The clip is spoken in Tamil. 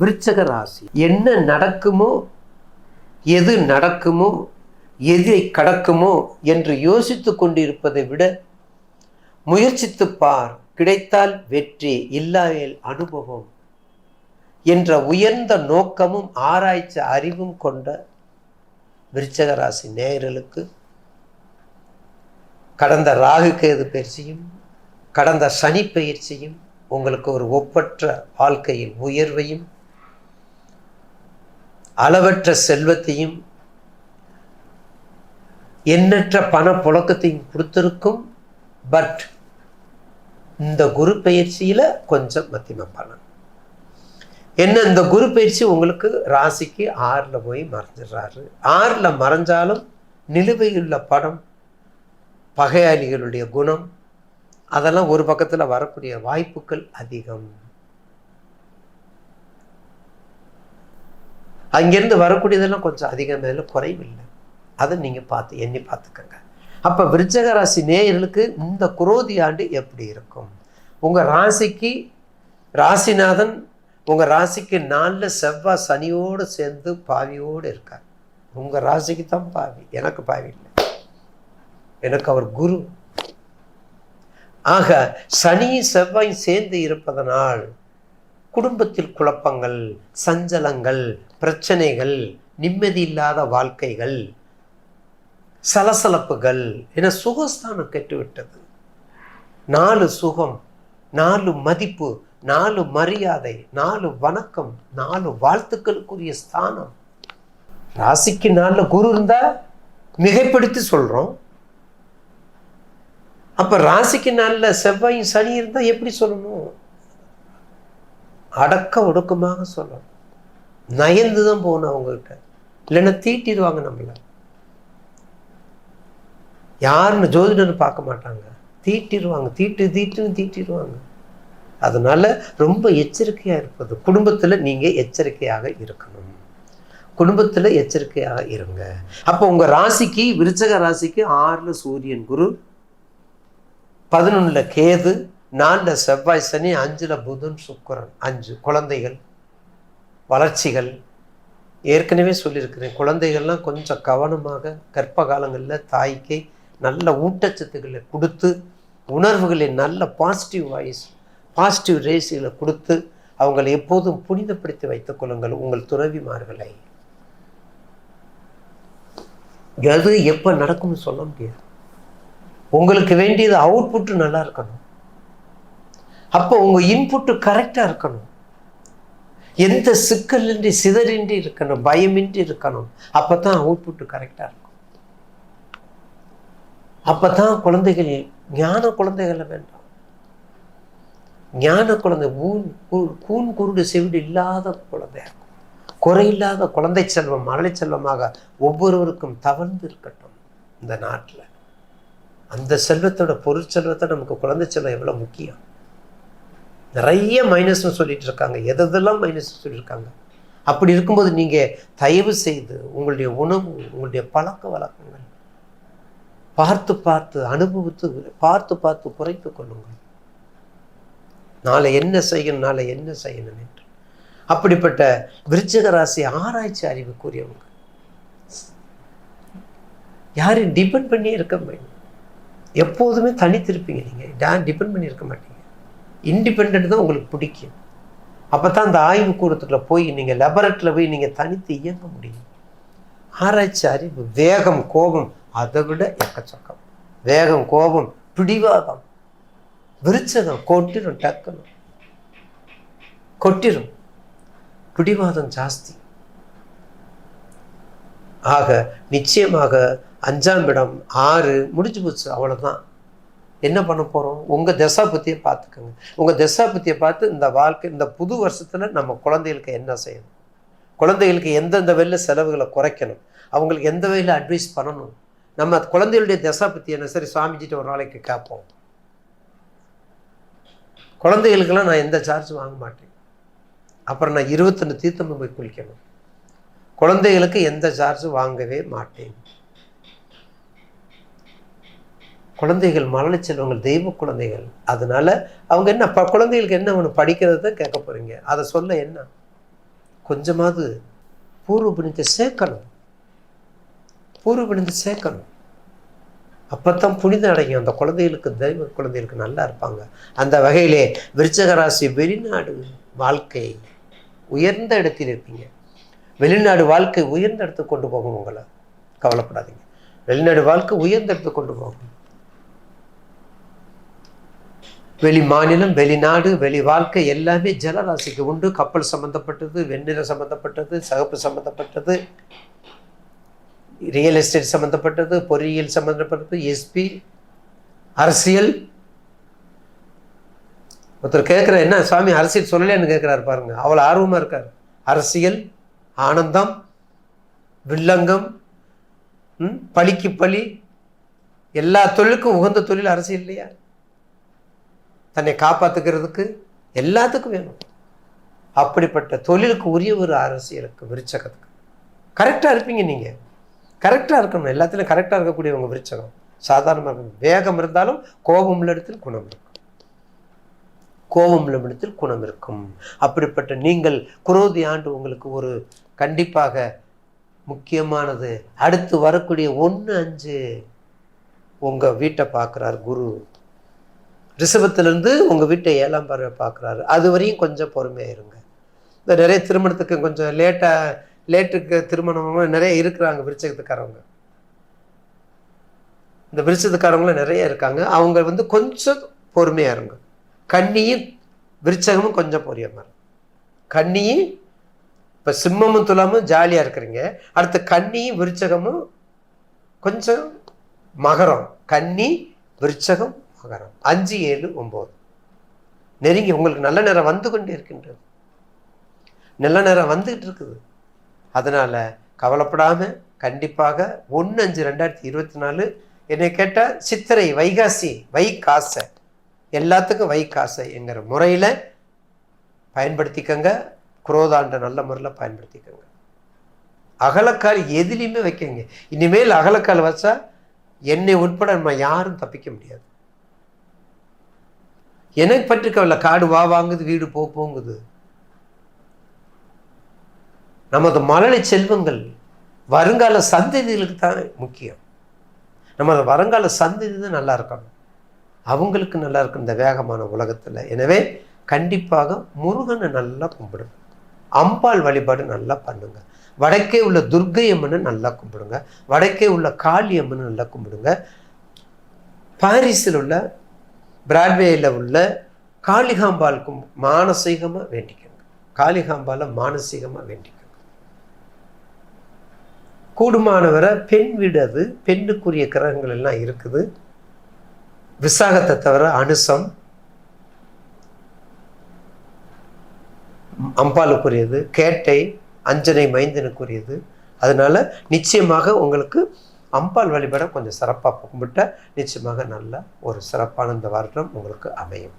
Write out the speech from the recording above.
விருச்சக ராசி. என்ன நடக்குமோ எது நடக்குமோ எதை கடக்குமோ என்று யோசித்து கொண்டிருப்பதை விட முயற்சித்து பார். கிடைத்தால் வெற்றி இல்லாயில் அனுபவம் என்ற உயர்ந்த நோக்கமும் ஆராய்ச்சி அறிவும் கொண்ட விருச்சக ராசி நேயர்களுக்கு கடந்த ராகு கேது பயிற்சியும் கடந்த சனி பயிற்சியும் உங்களுக்கு ஒரு ஒப்பற்ற வாழ்க்கையில் உயர்வையும் அளவற்ற செல்வத்தையும் எண்ணற்ற பண புழக்கத்தையும் கொடுத்துருக்கும். பட் இந்த குரு பயிற்சியில் கொஞ்சம் மத்தியமாக பண்ணணும். என்ன இந்த குரு பயிற்சி உங்களுக்கு ராசிக்கு ஆறில் போய் மறைஞ்சிடுறாரு. ஆறில் மறைஞ்சாலும் நிலுவையுள்ள படம் பகையாளிகளுடைய குணம் அதெல்லாம் ஒரு பக்கத்தில் வரக்கூடிய வாய்ப்புகள் அதிகம். அங்கேருந்து வரக்கூடியதெல்லாம் கொஞ்சம் அதிகம் இதில் குறைவில்லை. அதை நீங்கள் பார்த்து எண்ணி பார்த்துக்கங்க. அப்போ விருச்சக ராசி நேயர்களுக்கு இந்த குரோதி ஆண்டு எப்படி இருக்கும்? உங்கள் ராசிக்கு ராசிநாதன் உங்கள் ராசிக்கு நாளில் செவ்வாய் சனியோடு சேர்ந்து பாவியோடு இருக்கார். உங்கள் ராசிக்கு தான் பாவி. எனக்கு பாவி இல்லை. எனக்கு அவர் குரு. ஆக சனி செவ்வாய் சேர்ந்து இருப்பதனால் குடும்பத்தில் குழப்பங்கள் சஞ்சலங்கள் பிரச்சனைகள் நிம்மதி இல்லாத வாழ்க்கைகள் சலசலப்புகள் என சுகஸ்தானம் கெட்டுவிட்டது. நாலு சுகம் நாலு மதிப்பு நாலு மரியாதை நாலு வணக்கம் நாலு வாழ்த்துக்களுக்குரிய ஸ்தானம். ராசிக்கு நாலு குரு இருந்தால் மிகைப்படுத்தி சொல்கிறோம் அப்போ ராசிக்கு நல்ல செவ்வாயும் சனி இருந்தால் எப்படி சொல்லணும்? அடக்க ஒடுக்கமாக சொல்லணும். நயந்து தான் போகணும் அவங்கக்கிட்ட இல்லைன்னா தீட்டிடுவாங்க நம்மளை. யாருன்னு ஜோதிடர் பார்க்க மாட்டாங்க. தீட்டிடுவாங்க. தீட்டு தீட்டுன்னு தீட்டிடுவாங்க. அதனால ரொம்ப எச்சரிக்கையாக இருப்பது. குடும்பத்தில் நீங்கள் எச்சரிக்கையாக இருக்கணும். குடும்பத்தில் எச்சரிக்கையாக இருங்க. அப்போ உங்கள் ராசிக்கு விருச்சக ராசிக்கு ஆறில் சூரியன் குரு. பதினொன்றில் கேது. நாலில் செவ்வாய் சனி அஞ்சில் புதன் சுக்கரன். அஞ்சு குழந்தைகள். வளர்ச்சிகள். ஏற்கனவே சொல்லியிருக்கிறேன் குழந்தைகள்லாம் கொஞ்சம் கவனமாக கர்ப்ப காலங்களில் தாய்க்கு நல்ல ஊட்டச்சத்துக்களை கொடுத்து உணர்வுகளை நல்ல பாசிட்டிவ் வாய்ஸ் பாசிட்டிவ் ரேஸுகளை கொடுத்து அவங்களை எப்போதும் புனிதப்படுத்தி வைத்துக் கொள்ளுங்கள். உங்கள் துறவிமார்களை எது எப்போ நடக்கும்னு சொல்ல முடியாது. உங்களுக்கு வேண்டியது அவுட்புட்டு நல்லா இருக்கணும். அப்போ உங்கள் இன்புட்டு கரெக்டாக இருக்கணும். எந்த சிக்கலின்றி சிதறின்றி இருக்கணும் பயமின்றி இருக்கணும் அப்போ தான் அவுட்புட்டு கரெக்டாக இருக்கும். அப்போ தான் குழந்தைகள் ஞான குழந்தைகளை வேண்டாம். ஞான குழந்தை ஊன் கூ- கூன் குருடு செவிடு இல்லாத குழந்தை இருக்கும். குறையில்லாத குழந்தை செல்வம் மழலை செல்வமாக ஒவ்வொருவருக்கும் தவழ்ந்து இருக்கட்டும் இந்த நாட்டில். அந்த செல்வத்தோட பொருட்செல்வத்தை நமக்கு குழந்தை செல்வம் எவ்வளோ முக்கியம்? நிறைய மைனஸ்னு சொல்லிட்டு இருக்காங்க. எதெல்லாம் மைனஸ்னு சொல்லியிருக்காங்க அப்படி இருக்கும்போது நீங்கள் தயவு செய்து உங்களுடைய உணவு உங்களுடைய பழக்க வழக்கங்கள் பார்த்து பார்த்து அனுபவித்து பார்த்து பார்த்து குறைத்து கொள்ளுங்கள். நாளை என்ன செய்யணும் நாளை என்ன செய்யணும் என்று. அப்படிப்பட்ட விருச்சிக ராசி ஆராய்ச்சி அறிவுக்குரியவங்க யாரையும் டிபெண்ட் பண்ணியே இருக்க மாட்டீங்க எப்போதுமே தனித்திருப்பீங்க நீங்கள் யாரும் டிபெண்ட் பண்ணி இருக்க மாட்டீங்க. இண்டிபெண்ட் தான் உங்களுக்கு பிடிக்கும். அப்போ தான் அந்த ஆய்வு போய் நீங்கள் லெபரட்டில் போய் நீங்கள் தனித்து இயங்க முடியும். ஆராய்ச்சி அறிவு வேகம் கோபம் அதை விட எக்கச்சக்கம். வேகம் கோபம் பிடிவாதம். விரிச்சதம் கொட்டிடும் டக்குன்னு கொட்டிடும் பிடிவாதம் ஜாஸ்தி. ஆக நிச்சயமாக அஞ்சாம் இடம் ஆறு முடிஞ்சு போச்சு அவ்வளோதான் என்ன பண்ண போகிறோம் உங்கள் தசாபத்தியை பார்த்துக்கோங்க. உங்கள் தசாபத்தியை பார்த்து இந்த வாழ்க்கை இந்த புது வருஷத்தில் நம்ம குழந்தைகளுக்கு என்ன செய்யணும்? குழந்தைகளுக்கு எந்தெந்த வழியில் செலவுகளை குறைக்கணும்? அவங்களுக்கு எந்த வகையில் அட்வைஸ் பண்ணணும்? நம்ம குழந்தைகளுடைய தசாபத்தி என்ன? சரி சுவாமிஜிட்ட ஒரு நாளைக்கு கேட்போம் குழந்தைகளுக்கெல்லாம் நான் எந்த சார்ஜ் வாங்க மாட்டேன். அப்புறம் நான் இருபத்தொன்று தீர்த்தம் போய் குளிக்கணும். குழந்தைகளுக்கு எந்த சார்ஜும் வாங்கவே மாட்டேன். குழந்தைகள் மழலை செல்வங்கள் தெய்வ குழந்தைகள். அதனால அவங்க என்ன ப குழந்தைகளுக்கு என்ன ஒன்று படிக்கிறது தான் கேட்க போகிறீங்க அதை சொல்ல என்ன? கொஞ்சமாவது பூர்வ புண்ணியத்தை சேர்க்கணும். பூர்வ புண்ணியத்தை சேர்க்கணும். அப்போத்தான் புனிதம் அடையும். அந்த குழந்தைகளுக்கு தெய்வ குழந்தைகளுக்கு நல்லா இருப்பாங்க. அந்த வகையிலே விருச்சகராசி வெளிநாடு வாழ்க்கை உயர்ந்த இடத்தில் இருப்பீங்க. வெளிநாடு வாழ்க்கை உயர்ந்த இடத்துக்கு கொண்டு போகும் உங்களை. கவலைப்படாதீங்க. வெளிநாடு வாழ்க்கை உயர்ந்த இடத்துக்கு கொண்டு போகும் வெளி மாநிலம் வெளிநாடு வெளி வாழ்க்கை எல்லாமே ஜலராசிக்கு உண்டு. கப்பல் சம்பந்தப்பட்டது வெண்ணிற சம்பந்தப்பட்டது சகப்பு சம்பந்தப்பட்டது ரியல் எஸ்டேட் சம்பந்தப்பட்டது பொறியியல் சம்பந்தப்பட்டது எஸ்பி அரசியல். ஒருத்தர் கேட்குற என்ன சுவாமி அரசியல் சொல்லலேன்னு கேட்குறாரு பாருங்க. அவ்வளோ ஆர்வமாக இருக்கார். அரசியல் ஆனந்தம் வில்லங்கம் ம், பழிக்கு பழி எல்லா தொழிலுக்கும் உகந்த தொழில் அரசியல் இல்லையா? தன்னை காப்பாற்றுக்கிறதுக்கு எல்லாத்துக்கும் வேணும். அப்படிப்பட்ட தொழிலுக்கு உரிய ஒரு அரசியலுக்கு விருச்சகத்துக்கு. கரெக்டாக இருப்பீங்க நீங்கள் கரெக்டாக இருக்கணும். எல்லாத்துலையும் கரெக்டாக இருக்கக்கூடிய உங்கள் விருச்சகம். சாதாரணமாக இருக்கணும். வேகம் இருந்தாலும் கோபம் உள்ள இடத்தில் குணம் இருக்கும். கோபம் உள்ள இடத்தில் குணம் இருக்கும். அப்படிப்பட்ட நீங்கள் குரோதி ஆண்டு உங்களுக்கு ஒரு கண்டிப்பாக முக்கியமானது. அடுத்து வரக்கூடிய ஒன்று அஞ்சு உங்கள் வீட்டை பார்க்குறார் குரு. ரிஷபத்திலேருந்து உங்கள் வீட்டை ஏழாம் பார்வை பார்க்குறாரு. அது வரையும் கொஞ்சம் பொறுமையாக இருங்க. இந்த நிறைய திருமணத்துக்கு கொஞ்சம் லேட்டாக லேட்டுக்கு திருமணமும் நிறைய இருக்கிறாங்க விருச்சகத்துக்காரவங்க. இந்த விருச்சத்துக்காரவங்களும் நிறைய இருக்காங்க. அவங்க வந்து கொஞ்சம் பொறுமையாக இருங்க. கண்ணியும் விருச்சகமும் கொஞ்சம் பொறுமையாக இருக்கும் கண்ணியும் இப்போ சிம்மமும் துலாமும் ஜாலியாக இருக்கிறீங்க. அடுத்து கன்னியும் விருச்சகமும் கொஞ்சம் மகரம். கன்னி விருச்சகம் மகரம் அஞ்சு ஏழு ஒம்பது நெருங்கி உங்களுக்கு நல்ல நேரம் வந்து கொண்டே இருக்கின்றது. நல்ல நேரம் வந்துக்கிட்டு இருக்குது. அதனால் கவலைப்படாமல் கண்டிப்பாக ஒன்று அஞ்சு ரெண்டாயிரத்தி இருபத்தி நாலு என்னை கேட்டால் சித்திரை வைகாசி வைகாசை எல்லாத்துக்கும் வைகாசை என்கிற முறையில் பயன்படுத்திக்கங்க. குரோதாண்ட நல்ல முறையில் பயன்படுத்திக்கோங்க. அகலக்கால் எதுலேயுமே வைக்கங்க இனிமேல் அகலக்கால் வச்சா என்னை உட்பட நம்ம யாரும் தப்பிக்க முடியாது. எனக்கு பற்றி காடு வா வாங்குது வீடு போ போங்குது. நமது மழலை செல்வங்கள் வருங்கால சந்ததிகளுக்கு தான் முக்கியம். நமது வருங்கால சந்ததி தான் நல்லா இருக்கணும். அவங்களுக்கு நல்லா இருக்கும் இந்த வேகமான உலகத்தில். எனவே கண்டிப்பாக முருகனை நல்லா கும்பிடுங்க. அம்பாள் வழிபாடு நல்லா பண்ணுங்க. வடக்கே உள்ள துர்க்கை அம்மனை நல்லா கும்பிடுங்க. வடக்கே உள்ள காளி அம்மனை நல்லா கும்பிடுங்க. பாரிஸில் உள்ள பிராட்வேயில் உள்ள காளிகாம்பாளுக்கும் மானசீகமாக வேண்டிக்கோங்க. காளிகாம்பால மானசீகமாக வேண்டிக்கோங்க. கூடுமானவரை பெண் வீடு அது பெண்ணுக்குரிய கிரகங்கள் எல்லாம் இருக்குது. விசாகத்தை தவிர அனுசம் அம்பாளுக்குரியது கேட்டை அஞ்சனை மைந்தனுக்குரியது. அதனால் நிச்சயமாக உங்களுக்கு அம்பாள் வழிபட கொஞ்சம் சிறப்பாக கும்பிட்டா நிச்சயமாக நல்ல ஒரு சிறப்பான இந்த வருடம் உங்களுக்கு அமையும்.